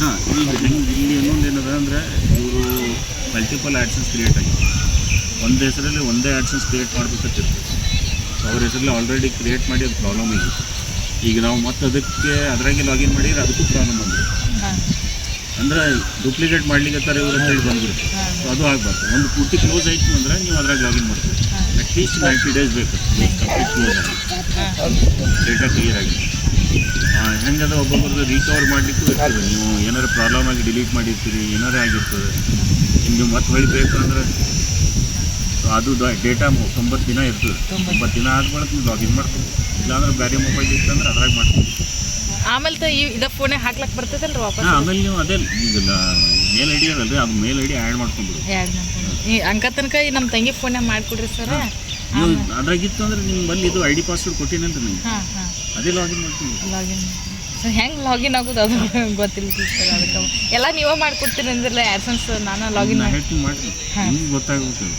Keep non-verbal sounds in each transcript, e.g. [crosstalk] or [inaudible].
ಹಾಂ ಈಗ ಹಿಂಗೆ ಇಲ್ಲಿ ಇನ್ನೊಂದು ಏನದ ಅಂದರೆ ಇವರು ಮಲ್ಟಿಪಲ್ ಆ್ಯಡ್ಸನ್ಸ್ ಕ್ರಿಯೇಟ್ ಆಗಿದೆ ಒಂದು ಹೆಸರಲ್ಲಿ ಒಂದೇ ಆ್ಯಡ್ಸನ್ಸ್ ಕ್ರಿಯೇಟ್ ಮಾಡ್ಬೇಕಂತಿರ್ತದೆ ಸೊ ಅವ್ರ ಹೆಸರಲ್ಲಿ ಆಲ್ರೆಡಿ ಕ್ರಿಯೇಟ್ ಮಾಡಿ ಅದು ಪ್ರಾಬ್ಲಮ್ ಆಗಿತ್ತು ಈಗ ನಾವು ಮತ್ತೆ ಅದಕ್ಕೆ ಅದರಾಗೆ ಲಾಗಿನ್ ಮಾಡಿದ್ರೆ ಅದಕ್ಕೂ ಪ್ರಾಬ್ಲಮ್ ಬಂದಿದೆ. ಹಾಂ ಅಂದ್ರೆ ಡೂಪ್ಲಿಕೇಟ್ ಮಾಡ್ಲಿಕ್ಕೆ ಇವರು ಹೇಳಿ ಬಂದ್ಬಿಡುತ್ತೆ. ಸೊ ಅದು ಆಗಬಾರ್ದು. ಒಂದು ಪೂರ್ತಿ ಕ್ಲೋಸ್ ಆಯಿತು ಅಂದ್ರೆ ನೀವು ಅದ್ರಾಗ ಲಾಗಿನ್ ಮಾಡ್ತೀವಿ ಅಟ್ಲೀಸ್ಟ್ ನೈಂಟಿ ಡೇಸ್ ಬೇಕು. ಕಂಪ್ಲೀಟ್ ಕ್ಲೋಸ್ ಆಗಿ. ಡೇಟಾ ಕ್ಲಿಯರ್ ಆಗಿ. ಹೆಂಗದ ಒಬ್ಬೊಬ್ಬರದ್ದು ರಿಕವರ್ ಮಾಡಲಿಕ್ಕೂ ಇರ್ತದೆ. ನೀವು ಏನಾರು ಪ್ರಾಬ್ಲಮ್ ಆಗಿ ಡಿಲೀಟ್ ಮಾಡಿರ್ತೀರಿ ಏನಾರೇ ಆಗಿರ್ತದೆ. ನಿಮ್ಗೆ ಮತ್ತೆ ಹೊಳಿಬೇಕು ಅಂದ್ರೆ ಸೊ ಅದು ಡೇಟಾ ತೊಂಬತ್ತು ದಿನ ಇರ್ತದೆ. ತೊಂಬತ್ತು ದಿನ ಆದ್ಮೇಲೆ ನೀವು ಲಾಗಿನ್ ಮಾಡ್ತೀವಿ ಇಲ್ಲಾಂದ್ರೆ ಬೇರೆ ಮೊಬೈಲ್ ಇತ್ತಂದ್ರೆ ಅದ್ರಾಗ ಮಾಡ್ತೀವಿ ಆಮೇಲೆ ತ ಈ ಇದ ಫೋನೇ ಹಾಕ್ಲಕ್ ಬರ್ತದಲ್ರಿ ವಾಪಸ್? ಹಾಂ ಆಮೇಲೆ ನೀವು ಅದೇ ಈಗ ಮೇಲ್ ಐಡಿ ಅದಲ್ರಿ ಅದು ಮೇಲ್ ಐಡಿ ಆ್ಯಡ್ ಮಾಡ್ಕೊಂಡ್ಬಿಡು. ಎರಡು ಈ ಅಂಕ ತನಕ ಈ ನಮ್ಮ ತಂಗಿ ಫೋನೇ ಮಾಡಿಕೊಡ್ರಿ ಸರ್. ನೀವು ಅದ್ರಾಗಿತ್ತು ಅಂದ್ರೆ ನಿಮ್ಮ ಬಲ್ಲಿ ಇದು ಐ ಡಿ ಪಾಸ್ವರ್ಡ್ ಕೊಟ್ಟಿನಂತ ನಿಮ್ಗೆ. ಹಾಂ ಹಾಂ. ಅದೇ ಲಾಗಿನ್ ಮಾಡ್ತೀನಿ ಲಾಗಿನ್ ಸೊ ಹೆಂಗೆ ಲಾಗಿನ್ ಆಗೋದು ಅದು [laughs] ಗೊತ್ತಿಲ್ಲ ಸರ್ ಅದಕ್ಕೆ ಎಲ್ಲ ನೀವೇ ಮಾಡ್ಕೊಡ್ತೀರಿ ಅಂದಿರಲ್ಲ ಆ್ಯಡ್ಸನ್ಸ್ ನಾನು ಲಾಗಿನ್ ಮಾಡಿ ಹೇಳ್ತೀನಿ ಮಾಡಿ ನಿಮ್ಗೆ ಗೊತ್ತಾಗುತ್ತೆ [laughs]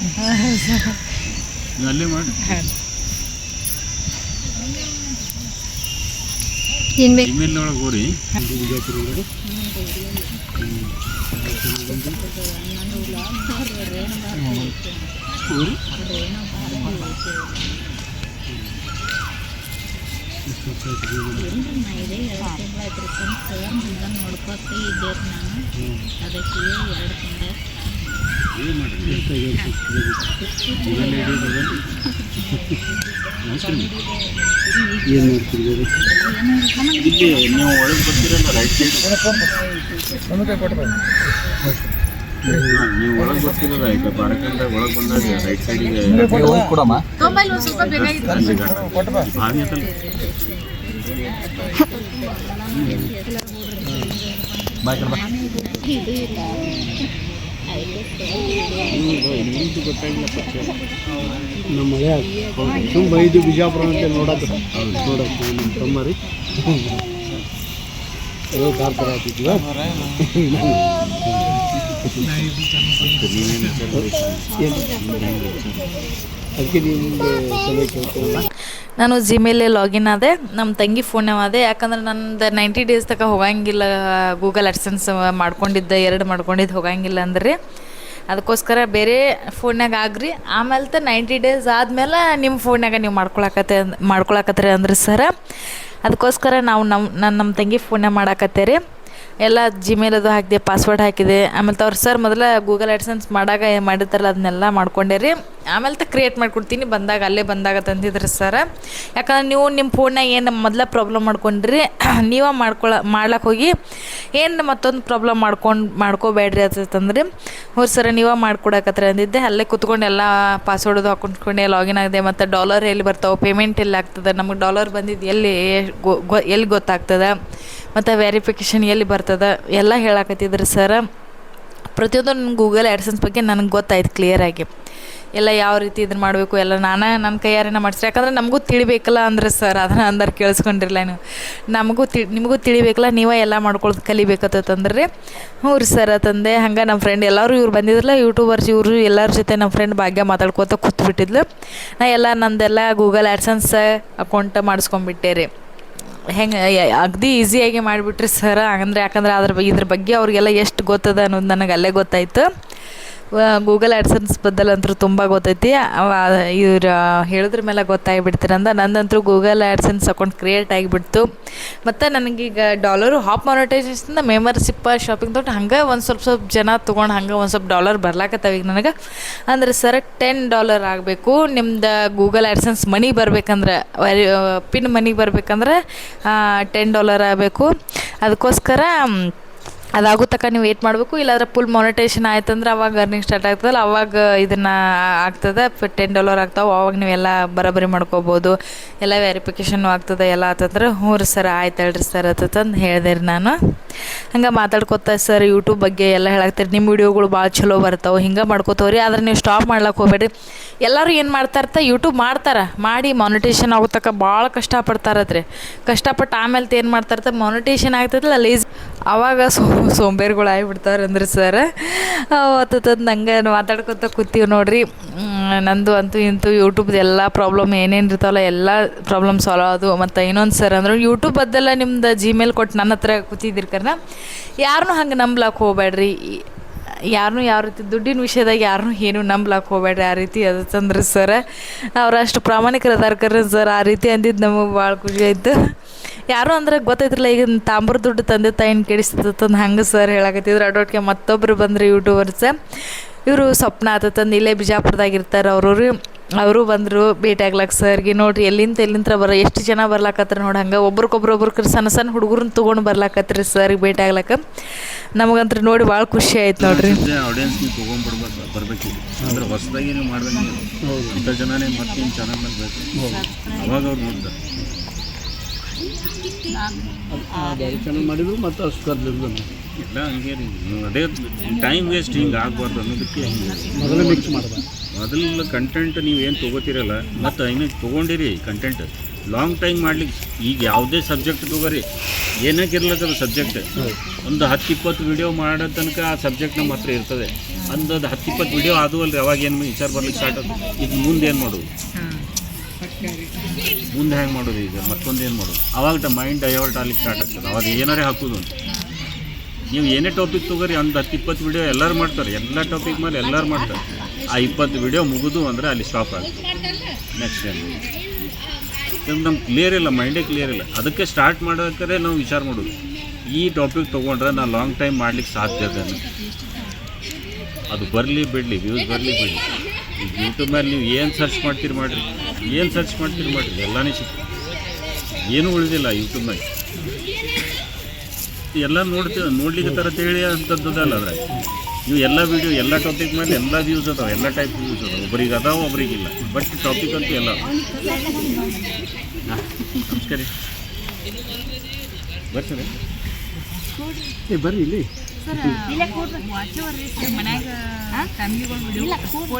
ನೀವು ಅಲ್ಲೇ ಮಾಡಿ. ಹಾಂ. ಏನ್ ಬೇಕು? ಇಮೇಲ್ ಒಳಗೆ ಹೋರಿ ಹೋರಿ ಏನು ಮಾಡಿರಿ ಇಮೇಲ್ ಐಡಿ ಅದಲ್ಲ ನಮಸ್ಕಾರ ಏನು ಮಾಡ್ತಿದ್ದೀರಿ? ಇಲ್ಲಿ ನೀವು ಒಳಗೆ ಬರ್ತೀರಲ್ಲ ರೈಟ್ ಸೈಡ್ ನೀವು ಒಳಗೆ ಬರ್ತೀರಲ್ಲ ಈಗ ಬಾರಕಂದ ಒಳಗೆ ಬಂದಾಗ ರೈಟ್ ಸೈಡಿಗೆ ಕೊಡಮ್ಮ ಅಂತಲ್ಲ ನಮ್ಮ ಮಳೆ ತುಂಬ ಇದು ಬಿಜಾಪುರ ಅಂತ ನೋಡಕ್ಕೆ ನೋಡಕ್ಕೆ ನಮ್ಮ ತಮ್ಮ ರೀ ಎಲ್ಲೋ ಕಾರ್ ಥರ ಹಾಕಿದ್ವಿ? ನಾನು ಜಿಮೇಲೆ ಲಾಗಿನ್ ಆದೆ. ನಮ್ಮ ತಂಗಿ ಫೋನ್ ಅದೇ ಯಾಕಂದ್ರೆ ನಂದು ನೈಂಟಿ ಡೇಸ್ ತನಕ ಹೋಗಂಗಿಲ್ಲ ಗೂಗಲ್ ಅಡ್ಸೆನ್ಸ್ ಮಾಡ್ಕೊಂಡಿದ್ದೆ, ಎರಡು ಮಾಡ್ಕೊಂಡಿದ್ದು ಹೋಗಂಗಿಲ್ಲ ಅಂದ್ರೆ. ಅದಕ್ಕೋಸ್ಕರ ಬೇರೆ ಫೋನ್ಯಾಗ ಆಗ್ರಿ. ಆಮೇಲೆ ತ ನೈಂಟಿ ಡೇಸ್ ಆದಮೇಲೆ ನಿಮ್ಮ ಫೋನ್ಯಾಗ ನೀವು ಮಾಡ್ಕೊಳಕತ್ತೆ ಮಾಡ್ಕೊಳಕತ್ತೀರಿ ಅಂದ್ರೆ ಸರ ಅದಕ್ಕೋಸ್ಕರ ನಾವು ನಮ್ಮ ನಾನು ನಮ್ಮ ತಂಗಿ ಫೋನ್ಯಾಗ ಮಾಡಾಕತ್ತೇರಿ. ಎಲ್ಲ ಜಿಮೇಲ್ ಅದು ಹಾಕಿದೆ ಪಾಸ್ವರ್ಡ್ ಹಾಕಿದೆ. ಆಮೇಲೆ ಅವ್ರು ಸರ್ ಮೊದಲ ಗೂಗಲ್ ಅಡ್ಸೆನ್ಸ್ ಮಾಡಾಗ ಮಾಡಿರ್ತಾರಲ್ಲ ಅದನ್ನೆಲ್ಲ ಮಾಡ್ಕೊಂಡೆ ರೀ. ಆಮೇಲೆ ತ ಕ್ರಿಯೇಟ್ ಮಾಡ್ಕೊಡ್ತೀನಿ, ಬಂದಾಗ ಅಲ್ಲೇ ಬಂದಾಗ ತಂದಿದ್ರಿ ಸರ್ ಯಾಕಂದ್ರೆ ನೀವು ನಿಮ್ಮ ಫೋನ್ನಾಗ ಏನು ಮೊದಲ ಪ್ರಾಬ್ಲಮ್ ಮಾಡ್ಕೊಂಡ್ರಿ, [clears throat] ನೀವೇ ಮಾಡ್ಕೊಳ ಮಾಡ್ಲಕ್ಕೆ ಹೋಗಿ ಏನು ಮತ್ತೊಂದು ಪ್ರಾಬ್ಲಮ್ ಮಾಡ್ಕೊಂಡು, ಮಾಡ್ಕೋಬೇಡ್ರಿ ಅಂತಂದ್ರೆ ಹ್ಞೂ ಸರ, ನೀವೇ ಮಾಡ್ಕೊಡಕತ್ರ ಅಂದಿದ್ದೆ. ಅಲ್ಲೇ ಕುತ್ಕೊಂಡು ಎಲ್ಲ ಪಾಸ್ವರ್ಡ್ ಹಾಕೊಂಡ್ಕೊಂಡೆ ಲಾಗಿನ್ ಆಗಿದೆ ಮತ್ತು ಡಾಲರ್ ಎಲ್ಲಿ ಬರ್ತಾವೆ ಪೇಮೆಂಟ್ ಎಲ್ಲಿ ಆಗ್ತದೆ, ನಮಗೆ ಡಾಲರ್ ಬಂದಿದ್ದು ಎಲ್ಲಿ ಎಲ್ಲಿ ಗೊತ್ತಾಗ್ತದೆ, ಮತ್ತು ವೆರಿಫಿಕೇಷನ್ ಎಲ್ಲಿ ಬರ್ತದೆ, ಎಲ್ಲ ಹೇಳಕತ್ತಿದ್ರಿ ಸರ್. ಪ್ರತಿಯೊಂದು ಗೂಗಲ್ ಆ್ಯಡ್ಸನ್ಸ್ ಬಗ್ಗೆ ನನಗೆ ಗೊತ್ತಾಯ್ತು ಕ್ಲಿಯರಾಗಿ ಎಲ್ಲ ಯಾವ ರೀತಿ ಇದನ್ನು ಮಾಡಬೇಕು ಎಲ್ಲ ನಾನೇ ನನ್ನ ಕೈಯಾರೇನ ಮಾಡಿಸ್ರಿ ಯಾಕಂದ್ರೆ ನಮಗೂ ತಿಳಿಬೇಕಲ್ಲ ಅಂದ್ರೆ ಸರ್ ಅದನ್ನ ಅಂದ್ರೆ ಕೇಳಿಸ್ಕೊಂಡಿರಲ್ಲ ನೀವು. ನಮಗೂ ತಿ, ನಿಮಗೂ ತಿಳಿಬೇಕಲ್ಲ, ನೀವೇ ಎಲ್ಲ ಮಾಡ್ಕೊಳ್ಳೋದು ಕಲಿಬೇಕತ್ತಂದ್ರೆ ಹ್ಞೂ ರೀ ಸರ್ ಅಂತಂದೆ ಹಂಗೆ ನಮ್ಮ ಫ್ರೆಂಡ್ ಎಲ್ಲರೂ ಇವ್ರು ಬಂದಿದ್ರಲ್ಲ ಯೂಟ್ಯೂಬರ್ಸ್ ಇವರು ಎಲ್ಲರ ಜೊತೆ ನಮ್ಮ ಫ್ರೆಂಡ್ ಭಾಗ್ಯ ಮಾತಾಡ್ಕೋತ ಕೂತ್ಬಿಟ್ಟಿದ್ಲು. ನಾ ಎಲ್ಲ ನಂದೆಲ್ಲ ಗೂಗಲ್ ಆ್ಯಡ್ಸನ್ಸ್ ಅಕೌಂಟ್ ಮಾಡಿಸ್ಕೊಂಡ್ಬಿಟ್ಟೆ ರೀ. ಹೆಂಗೆ ಅಗದಿ ಈಸಿಯಾಗಿ ಮಾಡಿಬಿಟ್ರಿ ಸರ್ ಹಂಗಂದ್ರೆ ಯಾಕಂದ್ರೆ ಅದ್ರ ಇದ್ರ ಬಗ್ಗೆ ಅವ್ರಿಗೆಲ್ಲ ಎಷ್ಟು ಗೊತ್ತದ ಅನ್ನೋದು ನನಗೆ ಅಲ್ಲೇ ಗೊತ್ತಾಯ್ತು. ಗೂಗಲ್ ಆ್ಯಡ್ಸನ್ಸ್ ಬದಲಂತೂ ತುಂಬ ಗೊತ್ತೈತಿ. ಇವ್ರು ಹೇಳಿದ್ರ ಮೇಲೆ ಗೊತ್ತಾಗಿಬಿಡ್ತೀರಂದ ನಂದಂತೂ ಗೂಗಲ್ ಆ್ಯಡ್ಸನ್ಸ್ ಅಕೌಂಟ್ ಕ್ರಿಯೇಟ್ ಆಗಿಬಿಡ್ತು. ಮತ್ತು ನನಗೀಗ ಡಾಲರು ಹಾಪ್ ಮಾನಿಟೈಸೇಷನ್ ಮೆಂಬರ್ಶಿಪ್ ಶಾಪಿಂಗ್ ತೊಟ್ಟು ಹಂಗೆ ಒಂದು ಸ್ವಲ್ಪ ಸ್ವಲ್ಪ ಜನ ತೊಗೊಂಡು ಹಂಗೆ ಒಂದು ಸ್ವಲ್ಪ ಡಾಲರ್ ಬರ್ಲಾಕತ್ತಾವ ಈಗ ನನಗೆ. ಅಂದ್ರೆ ಸರ್ ಟೆನ್ ಡಾಲರ್ ಆಗಬೇಕು. ನಿಮ್ದು ಗೂಗಲ್ ಆ್ಯಡ್ಸನ್ಸ್ ಮನಿ ಬರ್ಬೇಕಂದ್ರೆ ಪಿನ್ ಮನಿಗೆ ಬರ್ಬೇಕಂದ್ರೆ ಟೆನ್ ಡಾಲರ್ ಆಗಬೇಕು. ಅದಕ್ಕೋಸ್ಕರ ಅದಾಗೋ ತನಕ ನೀವು ವೇಟ್ ಮಾಡಬೇಕು. ಇಲ್ಲಾಂದ್ರೆ ಫುಲ್ ಮಾನಿಟೇಷನ್ ಆಯ್ತಂದ್ರೆ ಅವಾಗ ಅರ್ನಿಂಗ್ ಸ್ಟಾರ್ಟ್ ಆಗ್ತದಲ್ಲ, ಅವಾಗ ಇದನ್ನು ಆಗ್ತದೆ. ಟೆನ್ ಡಾಲರ್ ಆಗ್ತಾವೆ, ಅವಾಗ ನೀವೆಲ್ಲ ಬರೋಬ್ಬರಿ ಮಾಡ್ಕೋಬೋದು. ಎಲ್ಲ ವೆರಿಫಿಕೇಶನ್ ಆಗ್ತದೆ, ಎಲ್ಲ ಆತಂದ್ರೆ ಹ್ಞೂ ರೀ ಸರ್, ಆಯ್ತು ಹೇಳ್ರಿ ಸರ್ ಅಂತಂದು ಹೇಳಿದೆ ರೀ ನಾನು. ಹಂಗೆ ಮಾತಾಡ್ಕೊತ, ಸರ್ ಯೂಟ್ಯೂಬ್ ಬಗ್ಗೆ ಎಲ್ಲ ಹೇಳಾಕ್ತೀರಿ. ನಿಮ್ಮ ವಿಡಿಯೋಗಳು ಭಾಳ ಚಲೋ ಬರ್ತಾವೆ. ಹಿಂಗೆ ಮಾಡ್ಕೋತವ್ರಿ. ಆದ್ರೆ ನೀವು ಸ್ಟಾಪ್ ಮಾಡ್ಲಕ್ಕೆ ಹೋಗ್ಬೇಡ್ರಿ. ಎಲ್ಲರೂ ಏನು ಮಾಡ್ತಾ ಇರ್ತಾ ಯೂಟ್ಯೂಬ್ ಮಾಡ್ತಾರೆ. ಮಾಡಿ ಮಾನಿಟೇಷನ್ ಆಗೋ ತಕ್ಕ ಭಾಳ ಕಷ್ಟಪಡ್ತಾರತ್ರಿ ಕಷ್ಟಪಟ್ಟು ಆಮೇಲೆ ಏನು ಮಾಡ್ತಾ ಇರ್ತಾರೆ ಮಾನಿಟೇಷನ್ ಆಗ್ತದಲ್ಲ ಲೇಸ್ ಅವಾಗ ಸೋ ಸೋಂಬೇರಿಗಳು ಆಗಿಬಿಡ್ತಾರೆ ಅಂದ್ರೆ ಸರ್ ಅವತ್ತು ನಂಗೆ ಮಾತಾಡ್ಕೊತ ಕೂತೀವಿ ನೋಡ್ರಿ. ನಂದು ಅಂತೂ ಇಂತೂ ಯೂಟ್ಯೂಬ್ದು ಎಲ್ಲ ಪ್ರಾಬ್ಲಮ್ ಏನೇನು ಇರ್ತಾವಲ್ಲ ಎಲ್ಲ ಪ್ರಾಬ್ಲಮ್ ಸಾಲ್ವ್ ಅದು ಮತ್ತು ಇನ್ನೊಂದು ಸರ್ ಅಂದ್ರೆ ಯೂಟ್ಯೂಬ್ ಅದೆಲ್ಲ ನಿಮ್ದು ಜಿಮೇಲ್ ಕೊಟ್ಟು ನನ್ನ ಹತ್ರ ಕೂತಿದ್ದೀರಿ ಕರ್ನ? ಯಾರನ್ನೂ ಹಂಗೆ ನಂಬ್ಲಾಕ್ ಹೋಗ್ಬೇಡ್ರಿ ಯಾರನ್ನೂ ಯಾವ ರೀತಿ ದುಡ್ಡಿನ ವಿಷಯದಾಗ ಯಾರನ್ನೂ ಏನು ನಂಬ್ಲಾಕ್ ಹೋಗ್ಬೇಡ್ರಿ ಆ ರೀತಿ ಅದತ್ತಂದ್ರೆ ಸರ್ ಅವ್ರು ಅಷ್ಟು ಪ್ರಾಮಾಣಿಕರ ಕರ್ರಿ ಸರ್ ಆ ರೀತಿ ಅಂದಿದ್ದು ನಮಗೆ ಭಾಳ ಖುಷಿ ಆಯ್ತು. ಯಾರು ಅಂದ್ರೆ ಗೊತ್ತೈತ್ರಲ್ಲ ಈಗ ತಾಂಬ್ರ ದುಡ್ಡು ತಂದೆ ತಾಯಿನ ಕೆಡಿಸ್ತದಂದು ಹಂಗೆ ಸರ್ ಹೇಳಕತ್ತಿದ್ರು. ಅಡೋಟ್ಗೆ ಮತ್ತೊಬ್ಬರು ಬಂದರು ಯೂಟ್ಯೂಬರ್ಸ್ ಇವರು ಸ್ವಪ್ನ ಆತತಂದು ಇಲ್ಲೇ ಬಿಜಾಪುರದಾಗ ಇರ್ತಾರೆ ಅವ್ರವ್ರು ಅವರು. ಬಂದರು ಭೇಟಿ ಆಗ್ಲಕ್ಕೆ ಸರ್ಗೆ ನೋಡ್ರಿ ಎಲ್ಲಿಂದ ಎಲ್ಲಿಂದ್ರ ಬರ ಎಷ್ಟು ಜನ ಬರ್ಲಾಕತ್ರ ನೋಡಿ ಹಂಗೆ. ಒಬ್ರಿಗೊಬ್ರು ಒಬ್ರು ಸಣ್ಣ ಸಣ್ಣ ಹುಡುಗರನ್ನ ತೊಗೊಂಡು ಬರ್ಲಾಕತ್ರಿ ಸರ್ಗೆ ಭೇಟಿ ಆಗ್ಲಕ್ಕ ನಮಗಂತ್ರ ನೋಡಿ ಭಾಳ ಖುಷಿ ಆಯ್ತು ನೋಡ್ರಿ. ಆಡಿಯನ್ಸ್ ಚೆನ್ನಾಗಿ ಮಾಡಿದ್ರು ಮತ್ತು ಅಷ್ಟು ಕರ್ದಿದ್ರು ಎಲ್ಲ ಹಂಗೆ ರೀ. ಅದೇ ಟೈಮ್ ವೇಸ್ಟ್ ಹಿಂಗೆ ಆಗಬಾರ್ದು ಅನ್ನೋದಕ್ಕೆ ಹಿಂಗೆ ಮೊದಲೇ ಮಿಕ್ಸ್ ಮಾಡಬಾರ್ದು ಮೊದಲು ಕಂಟೆಂಟ್ ನೀವು ಏನು ತೊಗೋತಿರಲ್ಲ ಮತ್ತು ಇನ್ನು ತೊಗೊಂಡಿರಿ ಕಂಟೆಂಟ್ ಲಾಂಗ್ ಟೈಮ್ ಮಾಡ್ಲಿಕ್ಕೆ ಈಗ ಯಾವುದೇ ಸಬ್ಜೆಕ್ಟ್ ತೊಗೋರಿ ಅದು ಸಬ್ಜೆಕ್ಟ್ ಒಂದು ಹತ್ತು ಇಪ್ಪತ್ತು ವಿಡಿಯೋ ಮಾಡೋ ತನಕ ಆ ಸಬ್ಜೆಕ್ಟ್ ನಮ್ಮ ಹತ್ರ ಇರ್ತದೆ. ಅಂದದು ಹತ್ತು ಇಪ್ಪತ್ತು ವಿಡಿಯೋ ಆದವಲ್ಲ ಅಲ್ರಿ ಅವಾಗ ಏನು ವಿಚಾರ ಬರ್ಲಿಕ್ಕೆ ಸ್ಟಾರ್ಟ್ ಇದು ಮುಂದೆ ಏನು ಮಾಡೋದು? ಮುಂದೆ ಹೆಂಗೆ ಮಾಡೋದು ಈಗ? ಮತ್ತೊಂದು ಏನು ಮಾಡೋದು? ಅವಾಗ ಮೈಂಡ್ ಡೈವರ್ಟ್ ಆಗ್ಲಿಕ್ಕೆ ಸ್ಟಾರ್ಟ್ ಆಗ್ತದೆ. ಅವಾಗ ಏನಾರೇ ಹಾಕೋದು ಅಂತ. ನೀವು ಏನೇ ಟಾಪಿಕ್ ತೊಗೋರಿ ಒಂದು ಹತ್ತು ಇಪ್ಪತ್ತು ವಿಡಿಯೋ ಎಲ್ಲರೂ ಮಾಡ್ತಾರೆ. ಎಲ್ಲ ಟಾಪಿಕ್ ಮೇಲೆ ಎಲ್ಲರೂ ಮಾಡ್ತಾರೆ. ಆ ಇಪ್ಪತ್ತು ವಿಡಿಯೋ ಮುಗಿದು ಅಂದರೆ ಅಲ್ಲಿ ಸ್ಟಾಪ್ ಆಗ್ತದೆ ನೆಕ್ಸ್ಟ್ ಏನು ಯಾಕಂದ್ರೆ ನಮ್ಗೆ ಕ್ಲಿಯರ್ ಇಲ್ಲ ಮೈಂಡೇ ಕ್ಲಿಯರ್ ಇಲ್ಲ. ಅದಕ್ಕೆ ಸ್ಟಾರ್ಟ್ ಮಾಡೋಕ್ಕೆ ನಾವು ವಿಚಾರ ಮಾಡೋದು. ಈ ಟಾಪಿಕ್ ತೊಗೊಂಡ್ರೆ ನಾನು ಲಾಂಗ್ ಟೈಮ್ ಮಾಡ್ಲಿಕ್ಕೆ ಸಾಧ್ಯ ಅದು ಬರಲಿ ಬಿಡಲಿ ವ್ಯೂಸ್ ಬರಲಿ ಬಿಡಲಿ. ಈಗ ಯೂಟ್ಯೂಬ್ ಮೇಲೆ ನೀವು ಏನು ಸರ್ಚ್ ಮಾಡ್ತೀರಿ ಮಾಡಿರಿ. ಏನು ಸರ್ಚ್ ಮಾಡ್ತೀರಿ ಮಾಡಿರಿ. ಎಲ್ಲನೇ ಸಿಗ್ತದೆ. ಏನೂ ಉಳಿದಿಲ್ಲ ಯೂಟ್ಯೂಬ್ನಾಗ ಎಲ್ಲ ನೋಡ್ತೀವಿ, ನೋಡ್ಲಿಕ್ಕೆ ತರ ತಿಳಿ ಅಂತದ್ದಲ್ಲ ಅದ್ರಾಗ ನೀವು ಎಲ್ಲ ವಿಡಿಯೋ ಎಲ್ಲ ಟಾಪಿಕ್ ಮೇಲೆ ಎಲ್ಲ ವ್ಯೂಸ್ ಅದಾವೆ, ಎಲ್ಲ ಟೈಪ್ ವ್ಯೂಸ್ ಅದಾವೆ. ಒಬ್ಬರಿಗೆ ಒಬ್ರಿಗಿಲ್ಲ ಬಟ್ ಟಾಪಿಕ್ ಅಂತೂ ಎಲ್ಲ. ಅದಾವ. ಹಾ, ನಮಸ್ಕಾರ ರೀ ಫೋನ್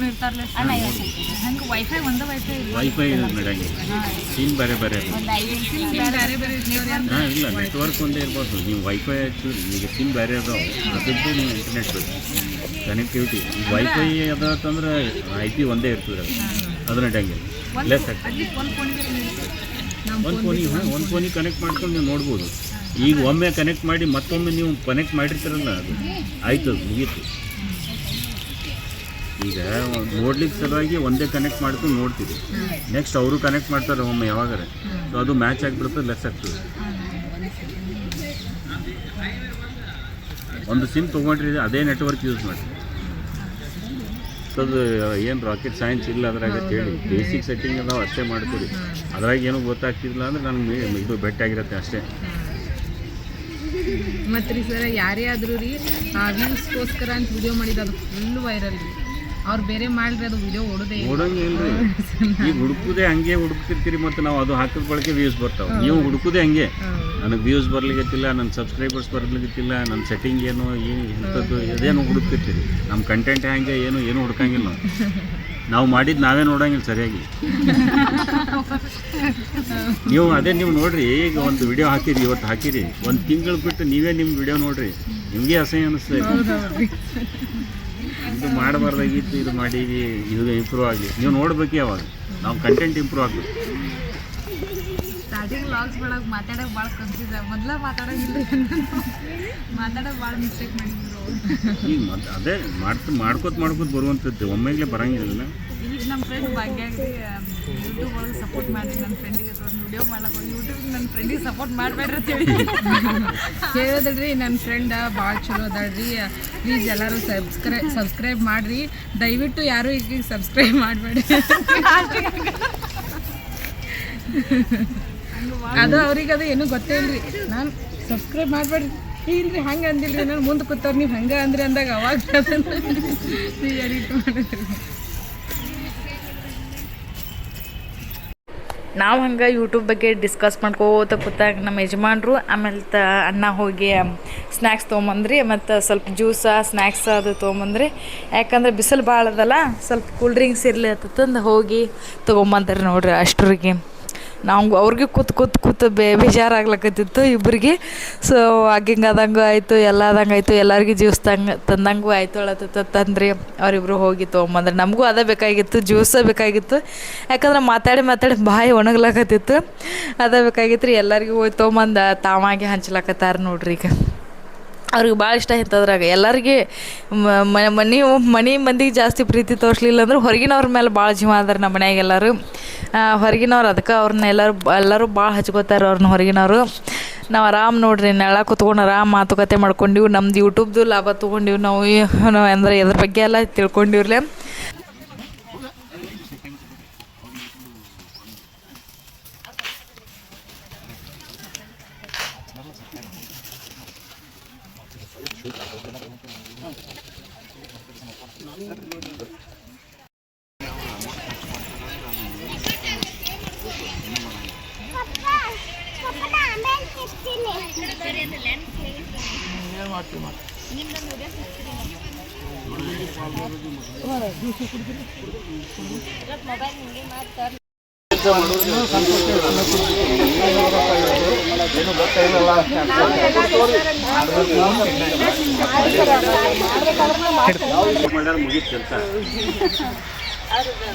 ಏ ಬರ್ರಿ ಇಲ್ಲಿ ವೈಫೈ ನಡೆಯಂಗಿಲ್ಲ ಸೀನ್ ಬೇರೆ ಬೇರೆ ಹಾಂ ಇಲ್ಲ ನೆಟ್ವರ್ಕ್ ಒಂದೇ ಇರ್ಬೋದು. ನೀವು ವೈಫೈ ಹಚ್ಚಿದ್ರಿ ಈಗ ಸಿಮ್ ಬೇರೆ ಅದಾವ ಅದಕ್ಕೆ ನೀವು ಇಂಟರ್ನೆಟ್ ಬೇಕು ಕನೆಕ್ಟಿವಿಟಿ ವೈಫೈ ಅದಂದ್ರೆ ಐ ಪಿ ಒಂದೇ ಇರ್ತದೆ. ಅದನ್ನ ಅದು ನಡೆಯಂಗಿಲ್ಲ ಲೆಸ್ ಆಗ್ತದೆ. ಒಂದು ಫೋನಿಗೆ ಹಾಂ ಒಂದು ಫೋನಿಗೆ ಕನೆಕ್ಟ್ ಮಾಡ್ಕೊಂಡು ನೀವು ನೋಡ್ಬೋದು. ಈಗ ಒಮ್ಮೆ ಕನೆಕ್ಟ್ ಮಾಡಿ ಮತ್ತೊಮ್ಮೆ ನೀವು ಕನೆಕ್ಟ್ ಮಾಡಿರ್ತೀರಲ್ಲ ಅದು. ಆಯ್ತು, ಅದು ಮುಗೀತು. ಈಗ ನೋಡ್ಲಿಕ್ಕೆ ಸಲುವಾಗಿ ಒಂದೇ ಕನೆಕ್ಟ್ ಮಾಡ್ಕೊಂಡು ನೋಡ್ತೀವಿ. ನೆಕ್ಸ್ಟ್ ಅವರು ಕನೆಕ್ಟ್ ಮಾಡ್ತಾರೆ ಒಮ್ಮೆ ಯಾವಾಗಾರೆ. ಸೊ ಅದು ಮ್ಯಾಚ್ ಆಗಿಬಿಡುತ್ತೆ ಲೆಸ್ ಆಗ್ತದೆ. ಒಂದು ಸಿಮ್ ತೊಗೊಂಡ್ರಿ ಅದೇ ನೆಟ್ವರ್ಕ್ ಯೂಸ್ ಮಾಡಿ. ಅದು ಏನು ರಾಕೆಟ್ ಸೈನ್ಸ್ ಇಲ್ಲ ಅದ್ರಾಗ ಹೇಳಿ. ಬೇಸಿಕ್ ಸೆಟ್ಟಿಂಗ್ ನಾವು ಅಷ್ಟೇ ಮಾಡ್ತೀವಿ. ಅದ್ರಾಗ ಏನೂ ಗೊತ್ತಾಗ್ತಿಲ್ಲ ಅಂದ್ರೆ ನನಗೆ ಇದು ಬೆಟ್ಟಾಗಿರುತ್ತೆ ಅಷ್ಟೇ. ಮತ್ತು ರೀ ಸರ್ ಯಾರೇ ಆದರೂ ರೀ ಆ ವ್ಯೂಸ್ಗೋಸ್ಕರ ಅಂತ ವಿಡಿಯೋ ಮಾಡಿದ್ದು ಅದು ಫುಲ್ ವೈರಲ್ ರೀ. ಅವ್ರು ಬೇರೆ ಮಾಡಿದ್ರೆ ಅದು ವಿಡಿಯೋ ಓಡೋದೇ ರೀ. ಈಗ ಹುಡುಕುದೇ ಹಂಗೆ ಹುಡುಕ್ತಿರ್ತೀರಿ ಮತ್ತು ನಾವು ಅದು ಹಾಕಿದ ಬಳಕೆ ವ್ಯೂಸ್ ಬರ್ತಾವೆ. ನೀವು ಹುಡುಕುದೇ ಹಂಗೆ. ನನಗೆ ವ್ಯೂಸ್ ಬರ್ಲಿಕ್ಕತ್ತಿಲ್ಲ ನನ್ನ ಸಬ್ಸ್ಕ್ರೈಬರ್ಸ್ ಬರ್ಲಿಕ್ಕತ್ತಿಲ್ಲ ನನ್ನ ಸೆಟ್ಟಿಂಗ್ ಏನು ಏನು ಎಂಥದ್ದು ಇದೇನು ಹುಡುಕ್ತಿರ್ತೀರಿ. ನಮ್ಮ ಕಂಟೆಂಟ್ ಹ್ಯಾಂಗೆ ಏನು ಏನು ಹುಡ್ಕಂಗಿಲ್ಲ ನಾವು. [laughs] ನಾವು ಮಾಡಿದ್ದು ನಾವೇ ನೋಡಂಗಿಲ್ಲ ಸರಿಯಾಗಿ. [laughs] ನೀವು ಅದೇ ನೀವು ನೋಡ್ರಿ ಈಗ ಒಂದು ವಿಡಿಯೋ ಹಾಕಿರಿ ಇವತ್ತು ಹಾಕಿರಿ. ಒಂದು ತಿಂಗಳು ಬಿಟ್ಟು ನೀವೇ ನಿಮ್ಮ ವಿಡಿಯೋ ನೋಡ್ರಿ. ನಿಮಗೆ ಅಸಹ್ಯ ಅನಿಸ್ತದೆ. ಇದು ಮಾಡಬಾರ್ದಾಗಿತ್ತು ಇದು ಮಾಡೀವಿ ಇದು ಇಂಪ್ರೂವ್ ಆಗಲಿ ನೀವು ನೋಡ್ಬೇಕು ಯಾವಾಗ? ನಾವು ಕಂಟೆಂಟ್ ಇಂಪ್ರೂವ್ ಆಗಬೇಕು. ಸ್ಟಾರ್ಟಿಂಗ್ ಲಾಗ್ಸ್ ಒಳಗೆ ಮಾತಾಡೋಕೆ ಭಾಳ ಕನ್ಫ್ಯೂಸ್ ಆಗಿ ಮೊದಲ ಮಾತಾಡೋಂಗಿಲ್ಲ ಮಾತಾಡೋಕೆ ಭಾಳ ಮಿಸ್ಟೇಕ್ ಮಾಡಿದ್ರು. ಈಗ ಮತ್ತೆ ಅದೇ ಮಾಡ್ತ ಮಾಡ್ಕೋತ ಮಾಡ್ಕೋತ ಬರುವಂಥದ್ದು ಒಮ್ಮೆಗ್ಲೇ ಬರಂಗಿಲ್ಲ ಈಗ ನಮ್ಮ ಫ್ರೆಂಡ್ ಭಾಗ್ಯಾಗ್ರಿ ಯೂಟ್ಯೂಬ್ ಒಳಗೆ ಸಪೋರ್ಟ್ ಮಾಡಿ ನನ್ನ ಫ್ರೆಂಡಿಗೆ ಒಂದು ವಿಡಿಯೋ ಮಾಡಕ್ಕೆ ಯೂಟ್ಯೂಬ್ ನನ್ನ ಫ್ರೆಂಡಿಗೆ ಸಪೋರ್ಟ್ ಮಾಡಬೇಡ್ರಿ ಅಂತೇಳಿ ಕೇಳಿದ್ರಿ ನನ್ನ ಫ್ರೆಂಡ್ ಭಾಳ ಚಲೋ ಅದಾಳ್ರಿ. ಪ್ಲೀಸ್ ಎಲ್ಲರೂ ಸಬ್ಸ್ಕ್ರೈ ಸಬ್ಸ್ಕ್ರೈಬ್ ಮಾಡಿರಿ. ದಯವಿಟ್ಟು ಯಾರು ಈಗ ಸಬ್ಸ್ಕ್ರೈಬ್ ಮಾಡಬೇಡಿ ಅದು ಅವ್ರಿಗೆ ಅದು ಏನೂ ಗೊತ್ತೇ ಇಲ್ರಿ. ನಾನು ಸಬ್ಸ್ಕ್ರೈಬ್ ಮಾಡಬೇಡ್ರಿ. ಇಲ್ರಿ, ಹಂಗೆ ಅಂದಿಲ್ರಿ. ನಾನು ಮುಂದೆ ಕೂತವ್ರು ನೀವು ಹಂಗೆ ಅಂದ್ರೆ ಅಂದಾಗ ಅವಾಗ ನಾವು ಹಂಗೆ ಯೂಟ್ಯೂಬ್ ಬಗ್ಗೆ ಡಿಸ್ಕಸ್ ಮಾಡ್ಕೋತ ಕೂತಾಗ ನಮ್ಮ ಯಜಮಾನ್ರು, ಆಮೇಲೆ ತ ಅಣ್ಣ ಹೋಗಿ ಸ್ನ್ಯಾಕ್ಸ್ ತೊಗೊಂಬಂದ್ರಿ. ಮತ್ತು ಸ್ವಲ್ಪ ಜ್ಯೂಸ ಸ್ನ್ಯಾಕ್ಸ್ ಅದು ತೊಗೊಂಬಂದ್ರಿ. ಯಾಕಂದ್ರೆ ಬಿಸಿಲು ಭಾಳ ಅದಲ್ಲ ಸ್ವಲ್ಪ ಕೂಲ್ ಡ್ರಿಂಕ್ಸ್ ಇರಲಿ ಅಂತಂದು ಹೋಗಿ ತೊಗೊಂಬಂದ್ರಿ ನೋಡ್ರಿ ಅಷ್ಟರಿಗೆ. ನಾವು ಅವ್ರಿಗೆ ಕೂತ್ ಕೂತ್ ಕೂತ್ ಬೇ ಬೇಜಾರಾಗ್ಲಕತ್ತಿತ್ತು ಇಬ್ಬರಿಗೆ ಸೊ ಹಂಗಿಂಗೆ ಆದಂಗೆ ಆಯಿತು, ಎಲ್ಲ ಆದಂಗೆ ಆಯಿತು, ಎಲ್ಲರಿಗೂ ಜ್ಯೂಸ್ ತಂಗ ತಂದಂಗೂ ಆಯಿತು ಅಳತ್ತ ತಂದ್ರಿ. ಅವರಿಬ್ರು ಹೋಗಿ ತೊಗೊಂಬಂದ್ರೆ. ನಮಗೂ ಅದೇ ಬೇಕಾಗಿತ್ತು, ಜ್ಯೂಸೇ ಬೇಕಾಗಿತ್ತು. ಯಾಕಂದ್ರೆ ಮಾತಾಡಿ ಮಾತಾಡಿ ಬಾಯಿ ಒಣಗ್ಲಕತ್ತಿತ್ತು. ಅದೇ ಬೇಕಾಗಿತ್ತು ರೀ ಎಲ್ಲರಿಗೂ ಹೋಗಿ ತೊಗೊಂಬಂದು, ತಾವಾಗಿ ಹಂಚ್ಲಕತ್ತಾರ ನೋಡ್ರಿ ಈಗ. ಅವ್ರಿಗೆ ಭಾಳ ಇಷ್ಟ ಇಂಥದ್ರಾಗ. ಎಲ್ಲರಿಗೆ ಮನೆ ಮನೆ ಮಂದಿಗೆ ಜಾಸ್ತಿ ಪ್ರೀತಿ ತೋರಿಸ್ಲಿಲ್ಲ ಅಂದ್ರೆ ಹೊರಗಿನವ್ರ ಮೇಲೆ ಭಾಳ ಜೀವ ಅದಾರ ನಮ್ಮ ಮನ್ಯಾಗ ಎಲ್ಲರೂ. ಹೊರಗಿನವ್ರು ಅದಕ್ಕೆ ಅವ್ರನ್ನ ಎಲ್ಲರೂ ಎಲ್ಲರೂ ಭಾಳ ಹಚ್ಕೋತಾರೆ ಅವ್ರನ್ನ ಹೊರಗಿನವರು. ನಾವು ಆರಾಮ್ ನೋಡ್ರಿ ನೆಳ ಕುತ್ಕೊಂಡು ಆರಾಮ್ ಮಾತುಕತೆ ಮಾಡ್ಕೊಂಡಿವಿ, ನಮ್ದು ಯೂಟ್ಯೂಬ್ದು ಲಾಭ ತೊಗೊಂಡಿವಿ ನಾವು ಅಂದರೆ ಇದ್ರ ಬಗ್ಗೆ ಎಲ್ಲ ತಿಳ್ಕೊಂಡಿವ್ರಲೆ. ಮಾಡ್ಯಾರ ಮುಗೀತು ಕೆಲಸ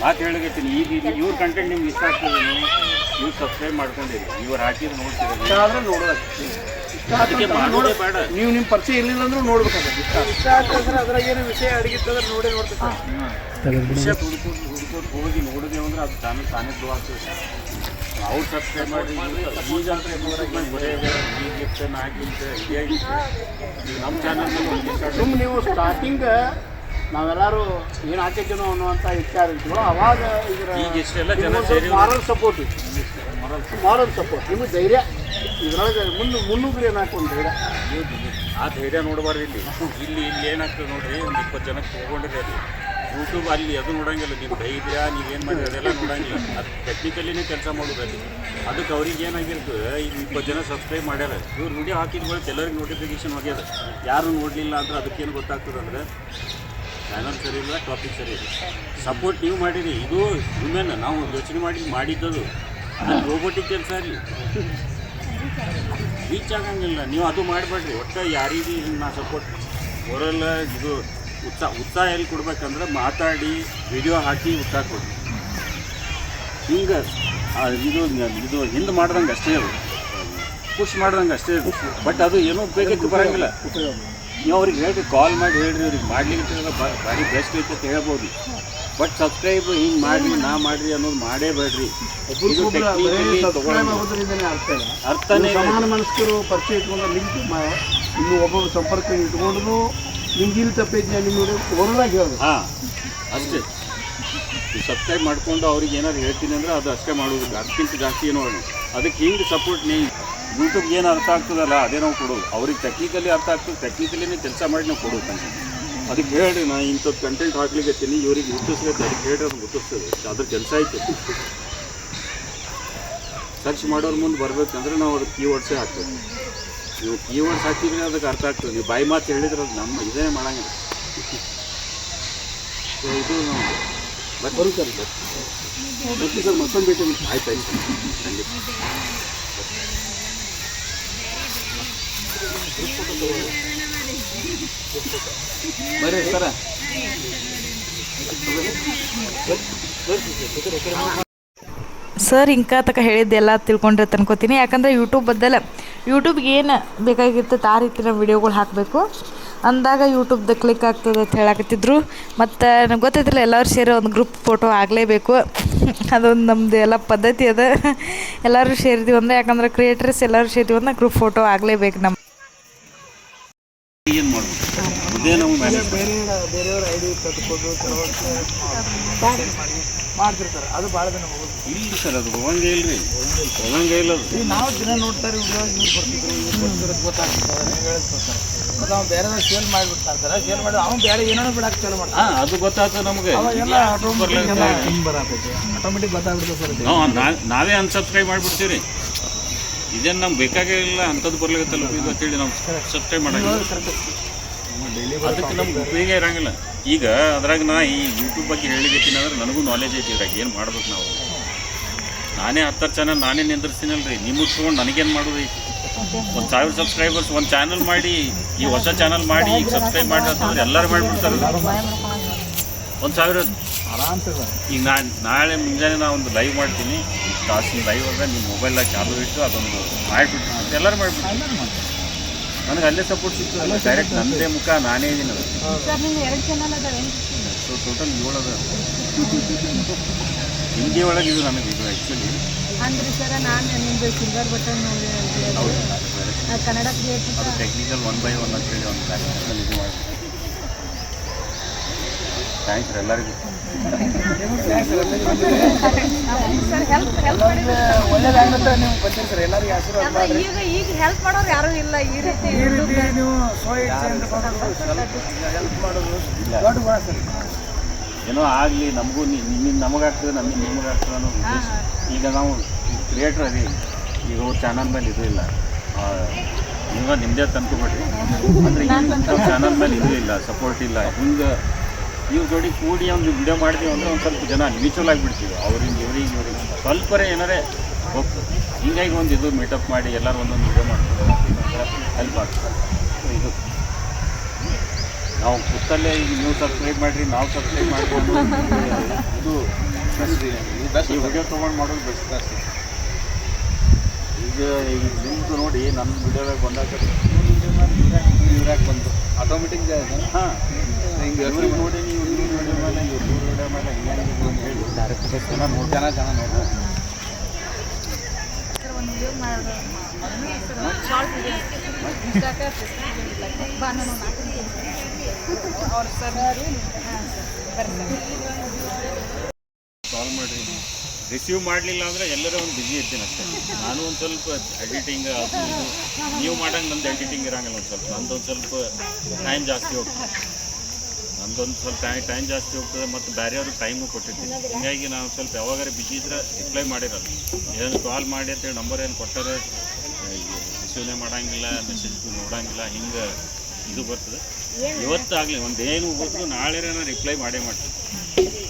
ಮಾತು ಹೇಳಕತ್ತೀನಿ. ಈಗ ಇವ್ರ ಕಂಟೆಂಟ್ ನಿಮ್ಗೆ ಇಷ್ಟ ಆಗ್ತದೆ ನೀವು ಸಬ್ಸ್ಕ್ರೈಬ್ ಮಾಡ್ಕೊಂಡಿರಿ. ಇವ್ರು ಹಾಕಿದ್ರೆ ನೋಡ್ತೀರಿ ಆದ್ರೆ ನೋಡೋದು. ಅದಕ್ಕೆ ಮಾಡೋದೇ ಬೇಡ. ನೀವು ನಿಮ್ಮ ಪರಿಚಯ ಇರಲಿಲ್ಲ ಅಂದ್ರೂ ನೋಡ್ಬೇಕಾಗತ್ತೆ. ಇಷ್ಟ ಇಷ್ಟ ಆಗ್ತಂದ್ರೆ ಅದ್ರಾಗ ಏನು ವಿಷಯ ಅಡಗಿತ್ತಂದ್ರೆ ನೋಡೇ ನೋಡ್ತೀವಿ ವಿಷಯ ಹುಡ್ಕೊಂಡು ಹುಡ್ಕೊಂಡು ಹೋಗಿ ನೋಡಿದ್ವಿ ಅಂದ್ರೆ ಅದು ತಾನೇ ತಾನೇ ಗ್ರೋ ಆಗ್ತದೆ ಅವ್ರು ಸಬ್ಸ್ಕ್ರೈಬ್ ಮಾಡಿ ಈಗ ಈಗ ನಮ್ಮ ಚಾನಲ್ ಸುಮ್ಮನೆ ನೀವು ಸ್ಟಾರ್ಟಿಂಗ್ ನಾವೆಲ್ಲರೂ ಏನು ಹಾಕಿದ್ದೀನೋ ಅನ್ನುವಂತ ವಿಚಾರ ಅವಾಗ ಇದರ ಈಗ ಇಷ್ಟೆಲ್ಲ ಜನ ಸೇರಿ ಮಾರಲ್ ಸಪೋರ್ಟ್ ಮಾರಲ್ ಸಪೋರ್ಟ್ ನಿಮಗೆ ಧೈರ್ಯ. ಇದ್ರೊಳಗೆ ಮುನ್ನು ಮುನ್ನುಗ್ರಿ ಏನಾಕೊಂಡು ಧೈರ್ಯ. ಆ ಧೈರ್ಯ ನೋಡಬಾರ್ದು ಇಲ್ಲಿ. ಇಲ್ಲಿ ಇಲ್ಲಿ ಏನಾಗ್ತದೆ ನೋಡ್ರಿ ಒಂದು ಇಪ್ಪತ್ತು ಜನಕ್ಕೆ ತೊಗೊಂಡಿರಿ ಅದು ಯೂಟ್ಯೂಬ್ ಅಲ್ಲಿ ಅದು ನೋಡಂಗಿಲ್ಲ ನಿಮ್ಮ ಧೈರ್ಯ ನೀವೇನು ಮಾಡಿ ಅದೆಲ್ಲ ನೋಡಂಗಿಲ್ಲ. ಅದು ಟೆಕ್ನಿಕಲಿನೇ ಕೆಲಸ ಮಾಡೋದು ಅಲ್ಲಿ. ಅದಕ್ಕೆ ಅವ್ರಿಗೆ ಏನಾಗಿರ್ತದೆ ಈಗ ಇಪ್ಪತ್ತು ಜನ ಸಬ್ಸ್ಕ್ರೈಬ್ ಮಾಡ್ಯಾರ. ಇವ್ರು ವಿಡಿಯೋ ಹಾಕಿದ ಎಲ್ಲರಿಗೆ ನೋಟಿಫಿಕೇಶನ್ ಹೋಗ್ಯದ. ಯಾರು ನೋಡಲಿಲ್ಲ ಅಂದ್ರೆ ಅದಕ್ಕೇನು ಗೊತ್ತಾಗ್ತದೆ ಅಂದರೆ ಚಾನಲ್ ಸರಿ ಇಲ್ಲ ಟಾಪಿಕ್ ಸರಿ ಇಲ್ಲ. ಸಪೋರ್ಟ್ ನೀವು ಮಾಡಿರಿ. ಇದು ಹ್ಯೂಮನ್ ನಾವು ಯೋಚನೆ ಮಾಡಿ ಮಾಡಿದ್ದದು. ಅದು ರೋಬೋಟಿಕ್ ಕೆಲಸ ಅಲ್ಲಿ. ರೀಚ್ ಆಗಂಗಿಲ್ಲ. ನೀವು ಅದು ಮಾಡಬೇಡ್ರಿ. ಒಟ್ಟು ಯಾರಿಗೆ ನಾ ಸಪೋರ್ಟ್ ಬರಲ್ಲ. ಇದು ಉತ್ಸಾಹ ಉತ್ಸಾಹ ಎಲ್ಲಿ ಕೊಡ್ಬೇಕಂದ್ರೆ ಮಾತಾಡಿ ವಿಡಿಯೋ ಹಾಕಿ ಉತ್ಸಾಹ ಕೊಡಿ. ಹಿಂಗೆ ಇದು ಇದು ಹಿಂದೆ ಮಾಡ್ದಂಗೆ ಅಷ್ಟೇ ಅದು. ಪುಷ್ ಮಾಡ್ದಂಗೆ ಅಷ್ಟೇ ಅದು. ಬಟ್ ಅದು ಏನೂ ಉಪಯೋಗಕ್ಕೆ ಬರಂಗಿಲ್ಲ. ನೀವು ಅವ್ರಿಗೆ ಹೇಳಿ ಕಾಲ್ ಮಾಡಿ ಹೇಳ್ರಿ ಅವ್ರಿಗೆ ಮಾಡ್ಲಿಕ್ಕೆ ಭಾರಿ ಬೆಸ್ಟ್ ಐತೆ ಅಂತ ಹೇಳ್ಬೋದು. ಬಟ್ ಸಬ್ಸ್ಕ್ರೈಬ್ ಹಿಂಗೆ ಮಾಡಿ ನಾ ಮಾಡಿರಿ ಅನ್ನೋದು ಮಾಡೇ ಬೇಡ್ರಿ. ಅರ್ಥನೇ ಇಲ್ಲ. ಸಮಾನ ಮನಸ್ಕರು ಪರಿಚಯ ಇಟ್ಕೊಂಡು ಲಿಂಕ್ ಇನ್ನು ಒಬ್ಬೊಬ್ಬರು ಸಂಪರ್ಕ ಇಟ್ಕೊಂಡು ನಿಮ್ಗಿಲ್ ತಪ್ಪೈತಿ ನಿಮ್ಮ ಓರಲಾಗಿ ಹೇಳೋದು. ಹಾಂ, ಅಷ್ಟೇ. ಸಬ್ಸ್ಕ್ರೈಬ್ ಮಾಡಿಕೊಂಡು ಅವ್ರಿಗೆ ಏನಾದ್ರು ಹೇಳ್ತೀನಿ ಅಂದ್ರೆ ಅದು ಅಷ್ಟೇ ಮಾಡೋದು ಅದಕ್ಕಿಂತ ಜಾಸ್ತಿ ಏನು ಹೇಳಿ ಅದಕ್ಕೆ ಹಿಂಗೆ ಸಪೋರ್ಟ್ ನೀ ಯೂಟ್ಯೂಬ್ಗೆ ಏನು ಅರ್ಥ ಆಗ್ತದಲ್ಲ, ಅದೇ ನಾವು ಕೊಡೋದು. ಅವ್ರಿಗೆ ಟೆಕ್ನಿಕಲಿ ಅರ್ಥ ಆಗ್ತದೆ ಟೆಕ್ನಿಕಲಿನೇ ಕೆಲಸ ಮಾಡಿ ನಾವು ಕೊಡೋದು ನನಗೆ ಅದಕ್ಕೆ ಹೇಳಿ ನಾ ಇಂಥದ್ದು ಕಂಟೆಂಟ್ ಹಾಕ್ಲಿಕ್ಕೆ ಇವ್ರಿಗೆ ಗುರ್ತಿಸ್ಲಿಕ್ಕೆ ಅದಕ್ಕೆ ಹೇಳಿ ಅದು ಗುರ್ತಿಸ್ತದೆ. ಅದ್ರ ಕೆಲಸ ಐತೆ ಸರ್ಚ್ ಮಾಡೋರ ಮುಂದೆ ಬರ್ಬೇಕಂದ್ರೆ ನಾವು ಅದಕ್ಕೆ ಕೀವರ್ಡ್ಸೇ ಹಾಕ್ತೇವೆ ನೀವು ಕೀವರ್ಡ್ಸ್ ಹಾಕಿದ್ರೆ ಅದಕ್ಕೆ ಅರ್ಥ ಆಗ್ತದೆ. ನೀವು ಬಾಯಿ ಮಾತು ಹೇಳಿದ್ರೆ ಅದು ನಮ್ಮ ಇದೇ ಮಾಡಂಗಿಲ್ಲ. ಸೊ ಇದು ನಾವು ಬರುತ್ತಾರೆ ಮತ್ತೆ ಸರ್ ಮತ್ತೊಂದು ಭೇಟಿ. ಆಯ್ತು ಆಯ್ತು. ಖಂಡಿತ. ಬರ್ರಿ ಸರ. ಸರ್ ಇಂಕ ತಕ ಹೇಳಿದ್ದೆಲ್ಲ ತಿಳ್ಕೊಂಡ್ರೆ ಅನ್ಕೋತೀನಿ ಯಾಕಂದ್ರೆ ಯೂಟ್ಯೂಬ್ ಬದ್ದಲ್ಲ ಯೂಟ್ಯೂಬ್ಗೆ ಏನು ಬೇಕಾಗಿರ್ತೈತೆ ಆ ರೀತಿ ನಾವು ವಿಡಿಯೋಗಳು ಹಾಕಬೇಕು. ಅಂದಾಗ ಯೂಟ್ಯೂಬ್ದ ಕ್ಲಿಕ್ ಆಗ್ತದೆ ಅಂತ ಹೇಳಕತ್ತಿದ್ರು. ಮತ್ತು ನಮ್ಗೆ ಗೊತ್ತೈತಿಲ್ಲ ಎಲ್ಲರೂ ಸೇರಿ ಒಂದು ಗ್ರೂಪ್ ಫೋಟೋ ಆಗಲೇಬೇಕು. ಅದೊಂದು ನಮ್ಮದು ಎಲ್ಲ ಪದ್ಧತಿ ಅದ. ಎಲ್ಲರೂ ಸೇರಿದೀವಿ ಅಂದ್ರೆ ಯಾಕಂದ್ರೆ ಕ್ರಿಯೇಟರ್ಸ್ ಎಲ್ಲರೂ ಸೇರಿದೀವಿ ಅಂದ್ರೆ ಗ್ರೂಪ್ ಫೋಟೋ ಆಗಲೇಬೇಕು ನಮ್ಮ ಏನು ಮಾಡ್ಬೇಕು? ನಾವು ಮ್ಯಾನೇಜ್ ಬೇರೆ ಬೇರೆಯವ್ರ ಐ ಡಿ ತೆಗೆದುಕೊಂಡು ಮಾಡ್ತಿರ್ತಾರೆ. ಅದು ಭಾಳ ದಿನ ಹೋಗೋದು ಇಲ್ಲ ಸರ್ ಅದು ಹೋಗಂಗೆ ಇಲ್ರಿ. ಹೋಗಂಗೆ ಇಲ್ಲ ಅದು. ನಾವು ದಿನ ನೋಡ್ತಾರೆ ವಿಡಿಯೋ ಇವ್ರು ಬರ್ತಿದ್ರು ಇವ್ರು ಬರ್ತಿರೋದು ಗೊತ್ತಾಗ್ತದೆ. ನೀವು ಹೇಳಿದ್ ಮತ್ತು ಅವ್ನು ಬೇರೆ ಸೇಲ್ ಮಾಡಿಬಿಡ್ತಾ ಇರ್ತಾರೆ ಸೇಲ್ ಮಾಡಿ ಅವ್ನು ಬೇರೆ ಏನೋ ಬಿಡಕ್ಕೆ ಚಾಲು ಮಾಡ್ತಾನೆ. ಹಾಂ ಅದು ಗೊತ್ತಾಗ್ತದೆ ನಮಗೆ. ಆಟೋಮೆಟಿಕ್ ಎಲ್ಲ ಬರತೈತಿ. ಆಟೋಮೆಟಿಕ್ ಗೊತ್ತಾಗ್ಬಿಡ್ತದೆ ಸರ್. ನಾವು ಅನ್ಸಬ್ಸ್ಕ್ರೈಬ್ ಮಾಡಿಬಿಡ್ತೀವಿ ಇದೇನು ನಮ್ಗೆ ಬೇಕಾಗಿಲ್ಲ ಅಂಥದ್ದು ಬರ್ಲಿಕ್ಕತ್ತಲ್ಲ ಇದು ಅಂತೇಳಿ ನಾವು ಸಬ್ಸ್ಕ್ರೈಬ್ ಮಾಡಂಗಿಲ್ಲ. ಅದಕ್ಕೆ ನಮ್ಗೆ ಉಪಯೋಗ ಇರಂಗಿಲ್ಲ. ಈಗ ಅದ್ರಾಗ ನಾ ಈ ಯೂಟ್ಯೂಬ್ ಬಗ್ಗೆ ಹೇಳಿದ್ದೀನಿ ಅಂದ್ರೆ ನನಗೂ ನಾಲೆಜ್ ಐತಿ ಇದ್ರಾಗ ಏನು ಮಾಡ್ಬೇಕು ನಾವು. ನಾನೇ ಹತ್ತಾರು ಚಾನಲ್ ನಾನೇ ನಿಂದಿರ್ತೀನಲ್ರಿ ನಿಮಗೆ ತೊಗೊಂಡು ನನಗೇನು ಮಾಡೋದು ಒಂದು ಸಾವಿರ ಸಬ್ಸ್ಕ್ರೈಬರ್ಸ್ ಒಂದು ಚಾನಲ್ ಮಾಡಿ ಈ ಹೊಸ ಚಾನಲ್ ಮಾಡಿ ಈಗ ಸಬ್ಸ್ಕ್ರೈಬ್ ಮಾಡಿ ಅಂತಂದ್ರೆ ಎಲ್ಲರೂ ಮಾಡಿಬಿಡ್ತಾರೆ. ಒಂದು ಸಾವಿರ. ಈಗ ನಾನು ನಾಳೆ ಮುಂಜಾನೆ ನಾ ಒಂದು ಲೈವ್ ಮಾಡ್ತೀನಿ. ತಾಸಿನ ಲೈವ್ ಅದ ನಿಮ್ಮ ಮೊಬೈಲ್ನಾಗ ಚಾಲು ಇಟ್ಟು ಅದೊಂದು ಮಾಡಿಬಿಟ್ಟು ಎಲ್ಲರೂ ಮಾಡಿಬಿಟ್ಟು ನನಗೆ ಅಲ್ಲೇ ಸಪೋರ್ಟ್ ಸಿಗ್ತದಲ್ಲ ಡೈರೆಕ್ಟ್ ನನ್ನದೇ ಮುಖ ನಾನೇ ಇದೀನಿ ಅದು ಸರ್ ನಿಮ್ಮ ಎರಡು ಚಾನಲ್ ಅದಾವೆ ಸೊ ಟೋಟಲ್ ಏಳು ಅದ ಹಿಂದಿ ಒಳಗೆ ಇದು ನನಗೆ ಇದು ಆ್ಯಕ್ಚುಲಿ ಅಂದ್ರೆ ಸರ್ ನಾನು ನಿಮ್ಮದು ಸಿಲ್ವರ್ ಬಟನ್ ನೋಡಿ ಹೌದು. Kannada technical one by one ಅಂತೇಳಿ ಒಂದು ಕಾರ್ಯಕ್ರಮ ಇದು ಮಾಡಿ ಥ್ಯಾಂಕ್ಸ್ ರೀ ಎಲ್ಲರಿಗೂ. ಸರ್ ಹೆಲ್ಪ್ ಹೆಲ್ಪ್ ಒಳ್ಳೇದಾಗುತ್ತೆ ನೀವು ಬಂದಿರಿ ಸರ್ ಎಲ್ಲರಿಗೂ ಆಶೀರ್ವಾದ ಮಾಡಿ ಈಗ ಈಗ ಹೆಲ್ಪ್ ಮಾಡೋರು ಯಾರೂ ಇಲ್ಲ. ಈ ರೀತಿ ಈ ರೀತಿ ನೀವು ಸೋ ಇಚ್ಛೆಯಿಂದ ಹೆಲ್ಪ್ ಮಾಡೋದು ದೊಡ್ಡ ಗುಣ ಸರ್. ಏನೋ ಆಗಲಿ ನಮಗೂ ನಿಮ್ಮಿಂದ ನಮಗಾಗ್ತದೆ ನಮ್ಮಿಂದ ನಿಮಗಾಗ್ತದೆ ಅನ್ನೋ ಉದ್ದೇಶ. ಈಗ ನಾವು ಕ್ರಿಯೇಟರ್ ಅದೇ ಈಗ ಅವ್ರ ಚಾನಲ್ ಮೇಲೆ ಇದು ಇಲ್ಲ. ನಿಮ್ಗೆ ನಿಮ್ದೇ ನಿಮ್ಮದೇ ತಂದ್ಕೊಬೇಡ್ರಿ. ಅಂದರೆ ಚಾನಲ್ [laughs] ಮೇಲೆ ಇದು ಇಲ್ಲ ಸಪೋರ್ಟ್ ಇಲ್ಲ. ಹಿಂಗೆ ಇವ್ರ ಜೋಡಿ ಕೂಡಿ ಒಂದು ವಿಡಿಯೋ ಮಾಡ್ತೀವಿ ಅಂದರೆ ಒಂದು ಸ್ವಲ್ಪ ಜನ ಮ್ಯೂಚುವಲ್ ಆಗಿಬಿಡ್ತೀವಿ. ಅವ್ರಿಂದ ಇವ್ರಿಗೆ ಇವ್ರಿಗೆ ಸ್ವಲ್ಪರೇ ಏನಾರೇ ಹೋಗ್ತದೆ ಹಿಂಗಾಗಿ ಒಂದು ಇದು ಮೀಟಪ್ ಮಾಡಿ ಎಲ್ಲರೂ ಒಂದೊಂದು ವಿಡಿಯೋ ಮಾಡ್ತಾರೆ ಹೆಲ್ಪ್ ಆಗ್ತದೆ. ಇದು. ನಾವು ಕೂತಲ್ಲೇ ಈಗ ನೀವು ಸಬ್ಸ್ಕ್ರೈಬ್ ಮಾಡಿರಿ ನಾವು ಸಬ್ಸ್ಕ್ರೈಬ್ ಮಾಡ್ಬೋದು ಇದು ಈ ವಿಡಿಯೋ ತೊಗೊಂಡು ಮಾಡೋದು ಬೆಸ್ಟ್ ಬೆಸ್ಟ್ ಈಗ ಈಗ ನಿಮ್ಮದು ನೋಡಿ ನನ್ನ ವಿಡಿಯೋದಾಗ ಬಂದಾಗ. ಇವ್ರಾಗ ಬಂತು ಆಟೋಮೆಟಿಕ್ ಹಾಂ. ಹಿಂಗೆ ಮಾಡಿ. ನೋಡಿ ನೀವು ಹೇಳಿ ಸರ್ ಸಾಲ್ವ್ ಮಾಡಿರಿ ರಿಸೀವ್ ಮಾಡಲಿಲ್ಲ ಅಂದರೆ ಎಲ್ಲರೂ ಒಂದು ಬಿಸಿ ಇರ್ತೀನಿ ಅಷ್ಟೇ. ನಾನು ಒಂದು ಸ್ವಲ್ಪ ಎಡಿಟಿಂಗ್ ನೀವು ಮಾಡಂಗೆ ನಂದು ಎಡಿಟಿಂಗ್ ಇರಂಗಿಲ್ಲ ಒಂದು ಸ್ವಲ್ಪ. ನಂದು ಸ್ವಲ್ಪ ಟೈಮ್ ಜಾಸ್ತಿ ಹೋಗ್ತದೆ. ನಂದೊಂದು ಸ್ವಲ್ಪ ಟೈಮ್ ಟೈಮ್ ಜಾಸ್ತಿ ಹೋಗ್ತದೆ ಮತ್ತು ಬೇರೆಯವ್ರಿಗೆ ಟೈಮು ಕೊಟ್ಟಿರ್ತೀನಿ ಹೀಗಾಗಿ ನಾವು ಸ್ವಲ್ಪ ಯಾವಾಗಾರ ಬಿಜಿ ಇದ್ರೆ ರಿಪ್ಲೈ ಮಾಡಿರಲ್ಲ ಏನು ಕಾಲ್ ಮಾಡಿ ಅಂತೇಳಿ ನಂಬರ್ ಏನು ಕೊಟ್ಟಾರೆ ರಿಸೀವ್ನೇ ಮಾಡಂಗಿಲ್ಲ ಮೆಸೇಜ್ ನೋಡಂಗಿಲ್ಲ, ಹಿಂಗೆ ಇದು ಬರ್ತದೆ. ಇವತ್ತಾಗಲಿ ಒಂದು ಏನು ಹೋದ್ರು ನಾಳೆ ನಾನು ರಿಪ್ಲೈ ಮಾಡೇ ಮಾಡ್ತೀನಿ.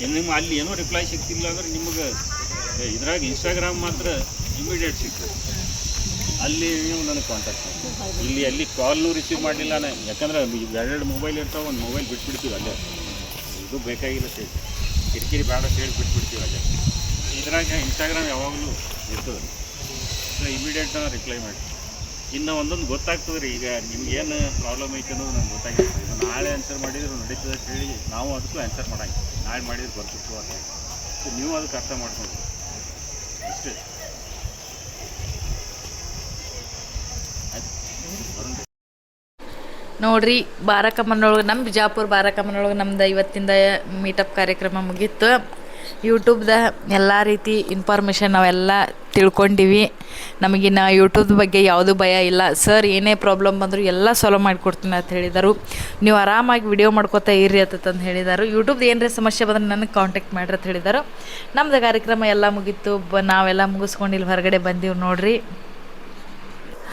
ಇನ್ನು ನಿಮ್ಮ ಅಲ್ಲಿ ಏನೋ ರಿಪ್ಲೈ ಸಿಗ್ತಿಲ್ಲ ಅಂದ್ರೆ ನಿಮಗೆ ಇದ್ರಾಗ ಇನ್ಸ್ಟಾಗ್ರಾಮ್ ಮಾತ್ರ ಇಮಿಡಿಯೇಟ್ ಸಿಗ್ತದೆ. ಅಲ್ಲಿ ನೀವು ನನಗೆ ಕಾಂಟ್ಯಾಕ್ಟ್ ಮಾಡಿ. ಇಲ್ಲಿ ಅಲ್ಲಿ ಕಾಲ್ನು ರಿಸೀವ್ ಮಾಡಲಿಲ್ಲ ನಾನು. ಯಾಕಂದ್ರೆ ಎರಡೆರಡು ಮೊಬೈಲ್ ಇರ್ತಾವೆ, ಒಂದು ಮೊಬೈಲ್ ಬಿಟ್ಬಿಡ್ತೀವಿ ಅಲ್ಲೇ. ಇದು ಬೇಕಾಗಿಲ್ಲ ಸೇರಿ ಕಿರಿಕಿರಿ ಬೇಡ ಹೇಳಿ ಬಿಟ್ಬಿಡ್ತೀವಿ ಅಲ್ಲೇ. ಇದ್ರಾಗ ಇನ್ಸ್ಟಾಗ್ರಾಮ್ ಯಾವಾಗಲೂ ಇರ್ತದೆ. ಸೊ ಇಮಿಡಿಯೇಟ್ ರಿಪ್ಲೈ ಮಾಡಿ. ಇನ್ನು ಒಂದೊಂದು ಗೊತ್ತಾಗ್ತದೆ ರೀ. ಈಗ ನಿಮ್ಗೇನು ಪ್ರಾಬ್ಲಮ್ ಐತೆ ಅನ್ನೋದು ನಂಗೆ ಇದು ನಾಳೆ ಆನ್ಸರ್ ಮಾಡಿದ್ರು ನಡೀತದೆ ಅಂತ ಹೇಳಿ ನಾವು ಅದಕ್ಕೂ ಆನ್ಸರ್ ಮಾಡಂಗಿಲ್ಲ. ನಾಳೆ ಮಾಡಿದ್ರೆ ಬರ್ತಿತ್ತು ಅಂತ. ಸೊ ನೀವು ಅದಕ್ಕೆ ಅರ್ಥ ಮಾಡ್ಕೊಂಡು ಅಷ್ಟೇ. ನೋಡ್ರಿ, ಬಾರಕಮ್ಮನೊಳಗೆ ನಮ್ಮ ಬಿಜಾಪುರ ಬಾರಕಮ್ಮನೊಳಗೆ ನಮ್ದು ಇವತ್ತಿಂದ ಮೀಟಪ್ ಕಾರ್ಯಕ್ರಮ ಮುಗೀತು. ಯೂಟ್ಯೂಬ್ದ ಎಲ್ಲ ರೀತಿ ಇನ್ಫಾರ್ಮೇಷನ್ ನಾವೆಲ್ಲ ತಿಳ್ಕೊಂಡಿವಿ. ನಮಗಿನ್ನ ಯೂಟ್ಯೂಬ್ ಬಗ್ಗೆ ಯಾವುದೂ ಭಯ ಇಲ್ಲ. ಸರ್ ಏನೇ ಪ್ರಾಬ್ಲಮ್ ಬಂದರೂ ಎಲ್ಲ ಸಾಲ್ವ್ ಮಾಡಿಕೊಡ್ತೀನಿ ಅಂತ ಹೇಳಿದರು. ನೀವು ಆರಾಮಾಗಿ ವಿಡಿಯೋ ಮಾಡ್ಕೋತಾ ಇರ್ರಿ ಅಂತಂದು ಹೇಳಿದರು. ಯೂಟ್ಯೂಬ್ದು ಏನರೇ ಸಮಸ್ಯೆ ಬಂದ್ರೆ ನನಗೆ ಕಾಂಟ್ಯಾಕ್ಟ್ ಮಾಡ್ರಿ ಅಂತ ಹೇಳಿದರು. ನಮ್ಮದು ಕಾರ್ಯಕ್ರಮ ಎಲ್ಲ ಮುಗೀತು. ಬ ನಾವೆಲ್ಲ ಮುಗಿಸ್ಕೊಂಡು ಇಲ್ಲಿ ಹೊರಗಡೆ ಬಂದೀವಿ ನೋಡ್ರಿ.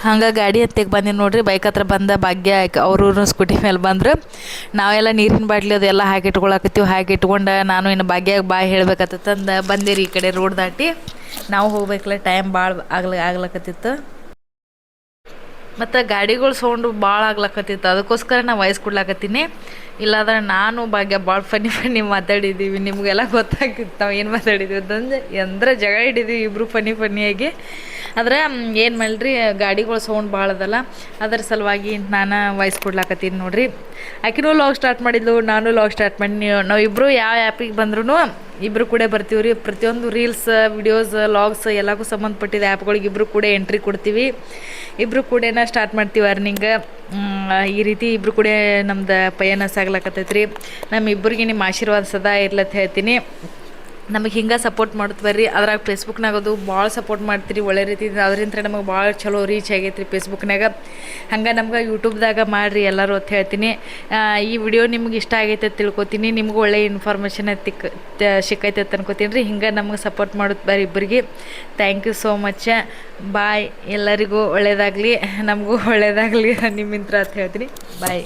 ಹಂಗೆ ಗಾಡಿ ಹತ್ತಿಗೆ ಬಂದಿನಿ ನೋಡ್ರಿ ಬೈಕ್ ಹತ್ರ ಬಂದ ಭಾಗ್ಯ ಅವರು ಸ್ಕೂಟಿ ಮೇಲೆ ಬಂದರು. ನಾವೆಲ್ಲ ನೀರಿನ ಬಾಟ್ಲಿ ಅದೆಲ್ಲ ಹಾಕಿ ಇಟ್ಕೊಳಕತ್ತೀವಿ, ಹಾಕಿ ಇಟ್ಕೊಂಡು ನಾನು ಇನ್ನು ಭಾಗ್ಯಾಗ ಬಾಯ್ ಹೇಳ್ಬೇಕತ್ತಂದು ಬಂದಿರಿ ಈ ಕಡೆ ರೋಡ್ ದಾಟಿ. ನಾವು ಹೋಗ್ಬೇಕಲ್ಲ ಟೈಮ್ ಭಾಳ ಆಗ್ಲ, ಆಗ್ಲಕತ್ತಿತ್ತು. ಮತ್ತು ಗಾಡಿಗಳು ಸೌಂಡು ಭಾಳ ಆಗ್ಲಕತ್ತಿತ್ತು. ಅದಕ್ಕೋಸ್ಕರ ನಾ ವಯಸ್ಸು ಕೊಡ್ಲಾಕತ್ತೀನಿ. ಇಲ್ಲಾಂದ್ರೆ ನಾನು ಭಾಗ್ಯ ಭಾಳ ಫನಿ ಫನಿ ಮಾತಾಡಿದ್ದೀವಿ ನಿಮಗೆಲ್ಲ ಗೊತ್ತಾಗಿತ್ತು ನಾವು ಏನು ಮಾತಾಡಿದ್ದೀವಿ ಅಂತಂದ್ರೆ ಅಂದ್ರೆ ಜಗಳ ಹಿಡಿದೀವಿ ಇಬ್ಬರು ಫನಿ ಫನಿಯಾಗಿ ಆದ್ರೆ ಏನು ಮಾಡಲ್ರಿ, ಗಾಡಿಗಳು ಸೌಂಡ್ ಭಾಳ ಅದಲ್ಲ. ಅದರ ಸಲುವಾಗಿ ನಾನು ವಾಯ್ಸ್ ಕೊಡ್ಲಾಕತ್ತೀನಿ ನೋಡ್ರಿ. ಆಕಿನೂ ಲಾಗ್ ಸ್ಟಾರ್ಟ್ ಮಾಡಿದ್ಲು, ನಾನು ಲಾಗ್ ಸ್ಟಾರ್ಟ್ ಮಾಡಿ, ನಾವು ಯಾವ ಆ್ಯಪಿಗೆ ಬಂದ್ರೂ ಇಬ್ಬರು ಕೂಡ ಬರ್ತೀವಿ ರೀ. ಪ್ರತಿಯೊಂದು ರೀಲ್ಸ್ ವಿಡಿಯೋಸ್ ಲಾಗ್ಸ್ ಎಲ್ಲಕ್ಕೂ ಸಂಬಂಧಪಟ್ಟಿದ ಆ್ಯಪ್ಗಳಿಗೆ ಇಬ್ಬರು ಕೂಡ ಎಂಟ್ರಿ ಕೊಡ್ತೀವಿ. ಇಬ್ಬರು ಕೂಡ ಸ್ಟಾರ್ಟ್ ಮಾಡ್ತೀವಿ ಅರ್ನಿಂಗ್ ಈ ರೀತಿ ಇಬ್ಬರು ಕೂಡ ನಮ್ದು ಪಯಣ ರೀ ನಮ್ಮ ಇಬ್ಬರಿಗೆ ನಿಮ್ಮ ಆಶೀರ್ವಾದ ಸದಾ ಇರ್ಲತ್ತ ಹೇಳ್ತೀನಿ. ನಮಗೆ ಹಿಂಗೆ ಸಪೋರ್ಟ್ ಮಾಡ್ತವೆ ರೀ. ಅದ್ರಾಗ ಫೇಸ್ಬುಕ್ನಾಗ ಅದು ಭಾಳ ಸಪೋರ್ಟ್ ಮಾಡ್ತೀರಿ, ಒಳ್ಳೆ ರೀತಿ ಅದರಿಂದ ನಮಗೆ ಭಾಳ ಚಲೋ ರೀಚ್ ಆಗೈತೆ ರೀ ಫೇಸ್ಬುಕ್ನಾಗ ಹಂಗೆ ನಮ್ಗೆ ಯೂಟ್ಯೂಬ್ದಾಗ ಮಾಡಿರಿ ಎಲ್ಲರೂ ಅಂತ ಹೇಳ್ತೀನಿ. ಈ ವಿಡಿಯೋ ನಿಮ್ಗೆ ಇಷ್ಟ ಆಗೈತೆ ತಿಳ್ಕೊತೀನಿ. ನಿಮ್ಗೆ ಒಳ್ಳೆ ಇನ್ಫಾರ್ಮೇಷನ್ ತಿಕ್ ಸಿಕ್ಕೈತೆ ಅಂತ ಅನ್ಕೋತೀನಿ ರೀ. ಹಿಂಗೆ ನಮ್ಗೆ ಸಪೋರ್ಟ್ ಮಾಡುತ್ತೆ ಬರ್ರಿ ಇಬ್ಬರಿಗೆ thank you so much bye ಎಲ್ಲರಿಗೂ ಒಳ್ಳೆಯದಾಗಲಿ ನಮಗೂ ಒಳ್ಳೆಯದಾಗಲಿ ನಿಮ್ಮಿಂತ್ರ ಅಂತ ಹೇಳ್ತೀನಿ. ಬಾಯ್